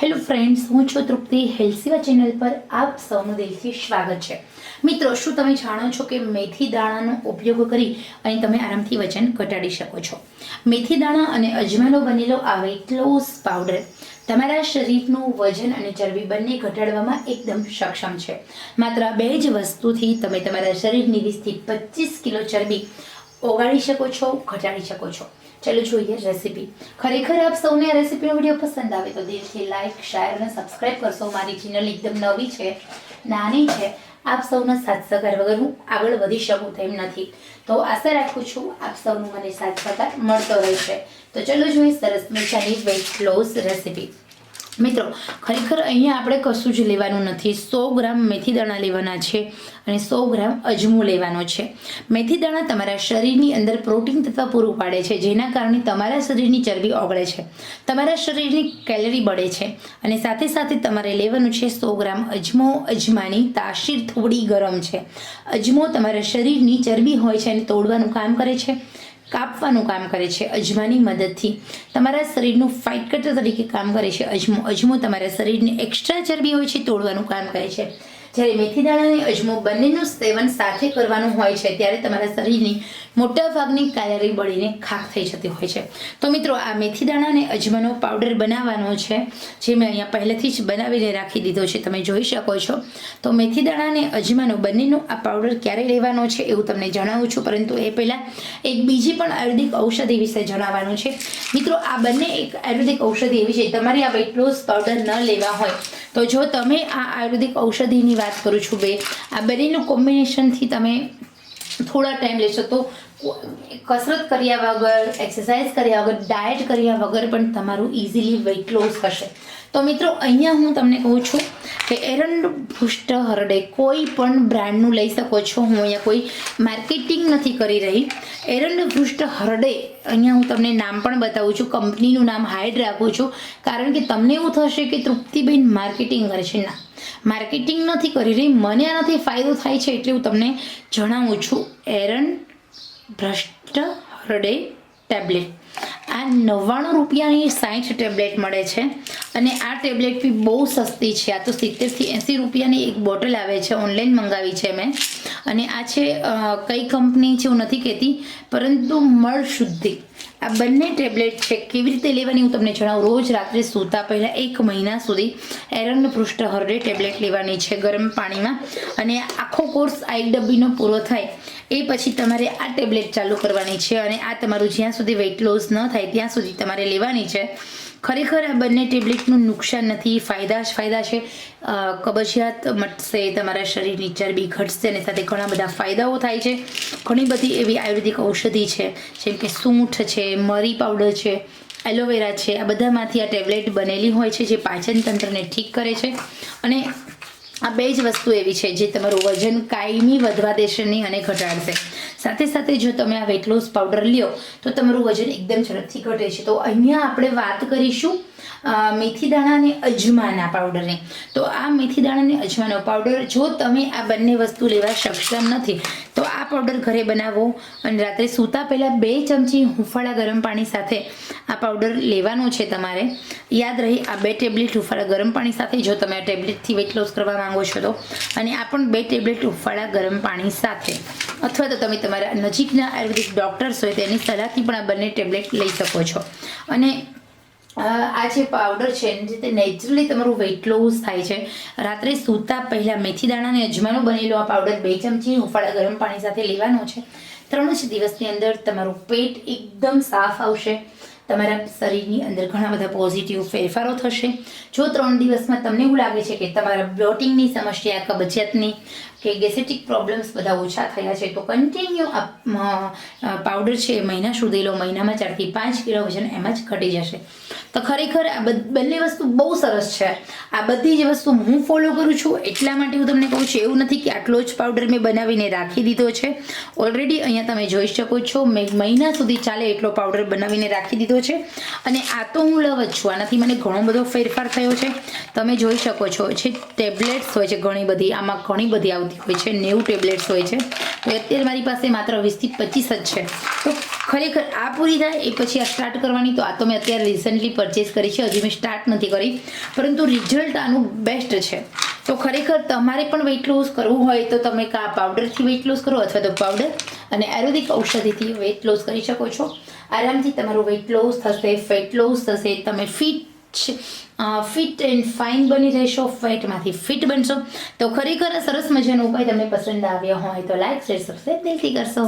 Hello friends, હું છું તૃપ્તિ હેલ્સીવા channel પર આપ સૌનું દિલથી સ્વાગત છે. મિત્રો, શું તમે જાણો છો કે મેથી દાણાનો ઉપયોગ કરી અને તમે આરામથી વજન ઘટાડી શકો છો? મેથી દાણા અને અજમાનો બનેલો આ વેટ લોસ પાવડર તમારા શરીરનું વજન અને ચરબી બંને ઘટાડવામાં એકદમ સક્ષમ છે. માત્ર બે જ વસ્તુથી તમે તમારા શરીરની વીસથી પચીસ કિલો ચરબી ઓગાળી શકો છો, ઘટાડી શકો છો. ચલો જોઈએ રેસીપી ખરેખર આપ સૌને આ રેસીપીનો વીડિયો પસંદ આવે તો દિલથી લાઈક શેર અને સબસ્ક્રાઇબ કરશો. મારી ચેનલ એકદમ નવી છે, નાની છે. આપ સૌના સાથ સહકાર વગર હું આગળ વધી શકું તેમ નથી. તો આશા રાખું છું આપ સૌનું મને સાથ સહકાર મળતો રહેશે. તો ચલો જોઈએ સરસ મજાની વેઇટ લોસ રેસીપી મિત્રો, ખરેખર અહીંયા આપણે કશું જ લેવાનું નથી. સો ગ્રામ મેથી દાણા લેવાના છે અને સો ગ્રામ અજમો લેવાનો છે. મેથી દાણા તમારા શરીરની અંદર પ્રોટીન તત્વ પૂરું પાડે છે, જેના કારણે તમારા શરીરની ચરબી ઓગળે છે. તમારા શરીરની કેલરી બળે છે અને સાથે સાથે તમારે લેવાનું છે સો ગ્રામ અજમો. અજમાની તાસીર થોડી ગરમ છે. અજમો તમારા શરીરની ચરબી હોય છે અને તોડવાનું કામ કરે છે. કાપવાનું કામ કરે છે અજમાની મદદથી. તમારા શરીરનું ફાઇટ કટર તરીકે કામ કરે છે અજમો. અજમો તમારા શરીરની એક્સ્ટ્રા ચરબી હોય છે, તોડવાનું કામ કરે છે. જ્યારે મેથી દાણા અજમો બંનેનું સેવન સાથે કરવાનું હોય છે, ત્યારે તમારા શરીરની મોટા ભાગની કેલરી બળીને ખાક થઈ જતી હોય છે. તો મિત્રો, આ મેથી દાણા અને અજમાનો પાવડર બનાવવાનો છે, જે મેં અહીંયા પહેલેથી જ બનાવીને રાખી દીધો છે. તમે જોઈ શકો છો. તો મેથી દાણા અને અજમાનો બંનેનો આ પાવડર ક્યારે લેવાનો છે એવું તમને જણાવું છું, પરંતુ એ પહેલાં એક બીજી પણ આયુર્વેદિક ઔષધિ વિશે જણાવવાનું છે. મિત્રો, આ બંને એક આયુર્વેદિક ઔષધિ એવી છે, તમારે આ વેટ લોસ પાવડર ન લેવા હોય તો જો તમે આ આયુર્વેદિક ઔષધિની વાત કરું છું બે, આ બંનેનું કોમ્બિનેશનથી તમે થોડા ટાઈમ લેશો તો કસરત કર્યા વગર, એક્સરસાઇઝ કર્યા વગર, ડાયટ કર્યા વગર પણ તમારું ઇઝીલી વેઇટ લોસ થશે. તો મિત્રો, અહીંયા હું તમને કહું છું કે એરંડ પુષ્ટ હરડે. કોઈ પણ બ્રાન્ડનું લઈ શકો છો. હું અહીંયા કોઈ માર્કેટિંગ નથી કરી રહી. એરંડ પૃષ્ઠ હરડે, અહીંયા હું તમને નામ પણ બતાવું છું. કંપનીનું નામ હાઈડ રાખું છું. કારણ કે તમને એવું થશે કે તૃપ્તિબેન માર્કેટિંગ કરે છે ના. માર્કેટિંગ નથી કરી રહી. મને આનાથી ફાયદો થાય છે એટલે હું તમને જણાવું છું. એરંડ ભ્રષ્ટ હરડે ટેબ્લેટ. આ નવ્વાણું રૂપિયાની સાઠ ટેબ્લેટ મળે છે. અને આ ટેબ્લેટ બી બહુ સસ્તી છે. આ તો સિત્તેરથી એંસી રૂપિયાની એક બોટલ આવે છે. ઓનલાઈન મંગાવી છે મેં. અને આ છે કઈ કંપની છે હું નથી કહેતી, પરંતુ મળ શુદ્ધિ. આ બંને ટેબ્લેટ છે, કેવી રીતે લેવાની હું તમને જણાવું. રોજ રાત્રે સૂતા પહેલાં એક મહિના સુધી એરન પૃષ્ઠ હરડે ટેબ્લેટ લેવાની છે ગરમ પાણીમાં. અને આખો કોર્સ આ ડબ્બીનો પૂરો થાય. એ પછી તમારે આ ટેબ્લેટ ચાલુ કરવાની છે અને આ તમારું જ્યાં સુધી વેઇટ લોસ ન થાય ત્યાં સુધી તમારે લેવાની છે. ખરેખર આ બંને ટેબ્લેટનું નુકસાન નથી, ફાયદા જ ફાયદા છે. કબજિયાત મટશે, તમારા શરીરની ચરબી ઘટશે અને સાથે ઘણા બધા ફાયદાઓ થાય છે. ઘણી બધી એવી આયુર્વેદિક ઔષધિ છે, જેમ કે સૂંઠ છે, મરી પાવડર છે, એલોવેરા છે, આ બધામાંથી આ ટેબ્લેટ બનેલી હોય છે જે પાચન તંત્રને ઠીક કરે છે. અને આ બે જ વસ્તુ એવી છે જે તમારું વજન કાયમી વધવા દેશે નહીં અને ઘટાડશે. સાથે સાથે જો તમે આ વેટ લોસ પાવડર લ્યો, તો તમારું વજન એકદમ ઝડપથી ઘટે છે. તો અહીંયા આપણે વાત કરીશું મેથી દાણા અજમાના પાવડરની તો આ મેથી દાણા અજમાનો પાવડર જો તમે આ બંને વસ્તુ લેવા સક્ષમ નથી, તો આ પાવડર ઘરે બનાવો અને રાત્રે સૂતા પહેલાં બે ચમચી હુંફાળા ગરમ પાણી સાથે આ પાવડર લેવાનો છે તમારે. યાદ રહી, આ બે ટેબ્લેટ હુંફાળા ગરમ પાણી સાથે, જો તમે આ ટેબ્લેટથી વેટ લોસ કરવા માંગો છો તો. અને આ પણ બે ટેબ્લેટ હુંફાળા ગરમ પાણી સાથે. અથવા તો તમે તમારા નજીકના આયુર્વેદિક ડૉક્ટર્સ હોય તેની સલાહથી પણ આ બંને ટેબ્લેટ લઈ શકો છો. અને આ જે પાવડર છે, એની રીતે નેચરલી તમારું વેઇટ લોસ થાય છે. રાત્રે સૂતા પહેલાં મેથી દાણા અને અજમાનો બનેલો આ પાવડર બે ચમચી હુંફાળા ગરમ પાણી સાથે લેવાનો છે. ત્રણ જ દિવસની અંદર તમારું પેટ એકદમ સાફ આવશે. તમારા શરીરની અંદર ઘણા બધા પોઝિટિવ ફેરફારો થશે. જો ત્રણ દિવસમાં તમને એવું લાગે છે કે તમારા બ્લોટિંગની સમસ્યા, કબજિયાતની કે ગેસેટિક પ્રોબ્લેમ્સ બધા ઓછા થયા છે, તો કન્ટિન્યુ આ પાવડર છે મહિના સુધી લો. મહિનામાં ચારથી પાંચ કિલો વજન એમાં જ ઘટી જશે. તો ખરેખર આ બંને વસ્તુ બહુ સરસ છે. આ બધી જ વસ્તુ હું ફોલો કરું છું, એટલા માટે હું તમને કહું છું, એવું નથી કે આટલો જ પાવડર મેં બનાવીને રાખી દીધો છે. ઓલરેડી અહીંયા તમે જોઈ શકો છો, મેં મહિના સુધી ચાલે એટલો પાવડર બનાવીને રાખી દીધો છે. અને આ તો હું લવ જ છું, આનાથી મને ઘણો બધો ફેરફાર થયો છે. તમે જોઈ શકો છો, જે ટેબ્લેટ્સ હોય છે ઘણી બધી, આમાં ઘણી બધી આવતી હોય છે, નેવું ટેબ્લેટ્સ હોય છે. તો અત્યારે મારી પાસે માત્ર વીસથી પચીસ જ છે. તો ખરેખર આ પૂરી થાય, એ પછી આ સ્ટાર્ટ કરવાની, તો આ તો મેં અત્યારે રિસન્ટલી પરચેસ કરી છે, હજી મેં સ્ટાર્ટ નથી કરી. પરંતુ રિઝલ્ટ આનું બેસ્ટ છે. તો ખરેખર તમારે પણ વેઇટ લોસ કરવું હોય તો તમે કા પાવડરથી વેઇટ લોસ કરો અથવા તો પાવડર અને આયુર્વેદિક ઔષધિથી વેઇટ લોસ કરી શકો છો. આરામથી તમારું વેઇટ લોસ થશે ફેટ લોસ થશે, તમે ફિટ ફિટ એન્ડ ફાઇન બની રહેશો ફેટમાંથી ફિટ બનશો. તો ખરેખર સરસ મજાનો ઉપાય તમને પસંદ આવ્યો હોય તો લાઈક શેર સબસ્ક્રાઈબ દિલથી કરશો.